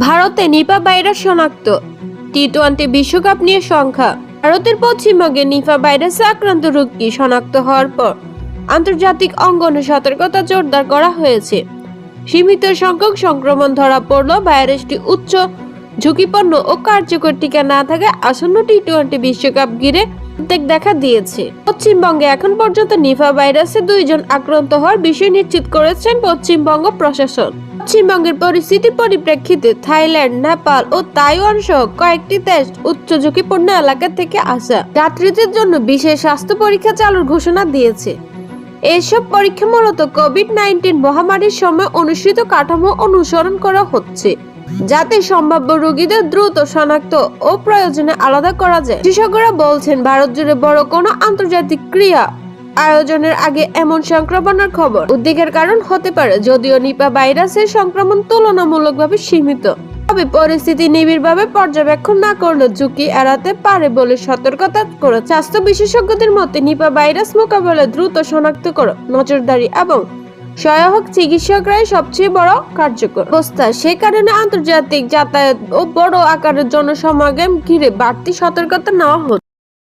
ভারতে Nipah virus শনাক্ত। T twenty বিশ্বকাপ নিয়ে সংখ্যা ভারতের পশ্চিমবঙ্গে নিপা ভাইরাসে আক্রান্ত রোগী শনাক্ত হওয়ার পর আন্তর্জাতিক অঙ্গনে সতর্কতা জোরদার করা হয়েছে। সীমিত সংখ্যক সংক্রমণ ধরা পড়লেও ভাইরাসটি উচ্চ ঝুঁকিপূর্ণ ও কার্যকর টিকা না থাকায় আসন্ন টি টোয়েন্টি বিশ্বকাপ ঘিরে উদ্বেগ দেখা দিয়েছে। পশ্চিমবঙ্গে এখন পর্যন্ত নিফা ভাইরাসে দুইজন আক্রান্ত হওয়ার বিষয় নিশ্চিত করেছেন পশ্চিমবঙ্গ প্রশাসন। পশ্চিমবঙ্গের পরিস্থিতির পরিপ্রেক্ষিতে থাইল্যান্ড, নেপাল ও তাইওয়ান সহ কয়েকটি দেশ উচ্চ ঝুঁকিপূর্ণ এলাকা থেকে আসা যাত্রীদের জন্য বিশেষ স্বাস্থ্য পরীক্ষা চালুর ঘোষণা দিয়েছে। এসব পরীক্ষা মূলত কোভিড নাইন্টিন মহামারীর সময় অনুষ্ঠিত কাঠামো অনুসরণ করা হচ্ছে, যাতে সম্ভাব্য রোগীদের দ্রুত, শনাক্ত ও প্রয়োজনে আলাদা করা যায়। বিশেষজ্ঞরা বলছেন, ভারত জুড়ে বড় কোনো আন্তর্জাতিক ক্রিয়া আয়োজনের আগে এমন সংক্রমণের খবর। উদ্বেগের কারণ হতে পারে যদিও নিপা ভাইরাসের সংক্রমণ তুলনামূলকভাবে সীমিত। তবে পরিস্থিতি নিবিড়ভাবে পর্যবেক্ষণ না করলে ঝুঁকি এড়াতে পারে বলে সতর্কতা করে স্বাস্থ্য বিশেষজ্ঞদের মতে, নিপা ভাইরাস মোকাবেলায় দ্রুত শনাক্ত করো নজরদারি এবং সহায়ক চিকিৎসকরাই সবচেয়ে বড় কার্যকর অবস্থা। সে কারণে আন্তর্জাতিক যাতায়াত ও বড় আকারের জনসমাগম ঘিরে বাড়তি সতর্কতা নেওয়া হচ্ছে।